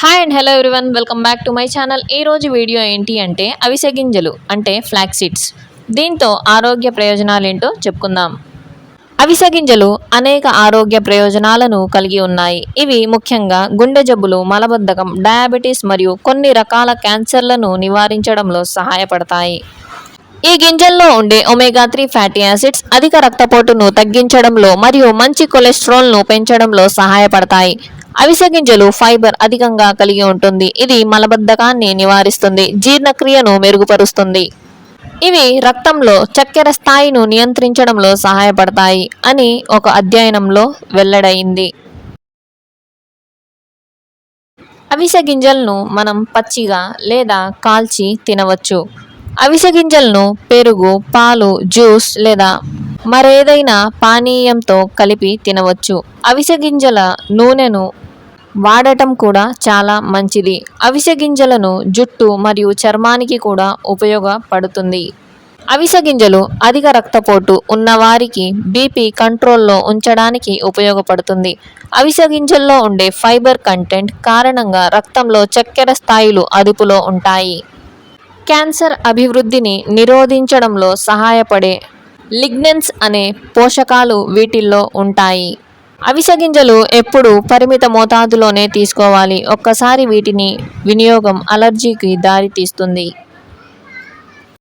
Hi and hello everyone welcome back to my channel ఈ రోజు video ఏంటి అంటే అవిసె గింజలు అంటే ఫ్లాక్ సీడ్స్ దీంతో ఆరోగ్య ప్రయోజనాలు ఏంటో చెప్పుకుందాం. అవిసె గింజలు అనేక ఆరోగ్య ప్రయోజనాలను కలిగి ఉన్నాయి. ఇవి ముఖ్యంగా గుండె జబ్బులు మలబద్ధకం డయాబెటీస్ మరియు కొన్ని రకాల క్యాన్సర్లను నివారించడంలో సహాయపడతాయి. ఈ గింజల్లో ఉండే ఒమేగా త్రీ ఫ్యాటీ యాసిడ్స్ అధిక రక్తపోటును తగ్గించడంలో మరియు మంచి కొలెస్ట్రాల్ను పెంచడంలో సహాయపడతాయి. అవిసె గింజలు ఫైబర్ అధికంగా కలిగి ఉంటుంది. ఇది మలబద్ధకాన్ని నివారిస్తుంది జీర్ణక్రియను మెరుగుపరుస్తుంది. ఇవి రక్తంలో చక్కెర స్థాయిను నియంత్రించడంలో సహాయపడతాయి అని ఒక అధ్యయనంలో వెల్లడైంది. అవిసె గింజలను మనం పచ్చిగా లేదా కాల్చి తినవచ్చు. అవిసె గింజలను పెరుగు పాలు జ్యూస్ లేదా మరేదైనా పానీయంతో కలిపి తినవచ్చు. అవిసె గింజల నూనెను వాడటం కూడా చాలా మంచిది. అవిసె గింజలను జుట్టు మరియు చర్మానికి కూడా ఉపయోగపడుతుంది. అవిసె గింజలు అధిక రక్తపోటు ఉన్నవారికి బీపీ కంట్రోల్లో ఉంచడానికి ఉపయోగపడుతుంది. అవిసె గింజల్లో ఉండే ఫైబర్ కంటెంట్ కారణంగా రక్తంలో చక్కెర స్థాయిలు అదుపులో ఉంటాయి. క్యాన్సర్ అభివృద్ధిని నిరోధించడంలో సహాయపడే లిగ్నెన్స్ అనే పోషకాలు వీటిల్లో ఉంటాయి. అవిసె గింజలు ఎప్పుడు పరిమిత మోతాదులోనే తీసుకోవాలి. ఒక్కసారి వీటిని వినియోగం అలర్జీకి దారితీస్తుంది.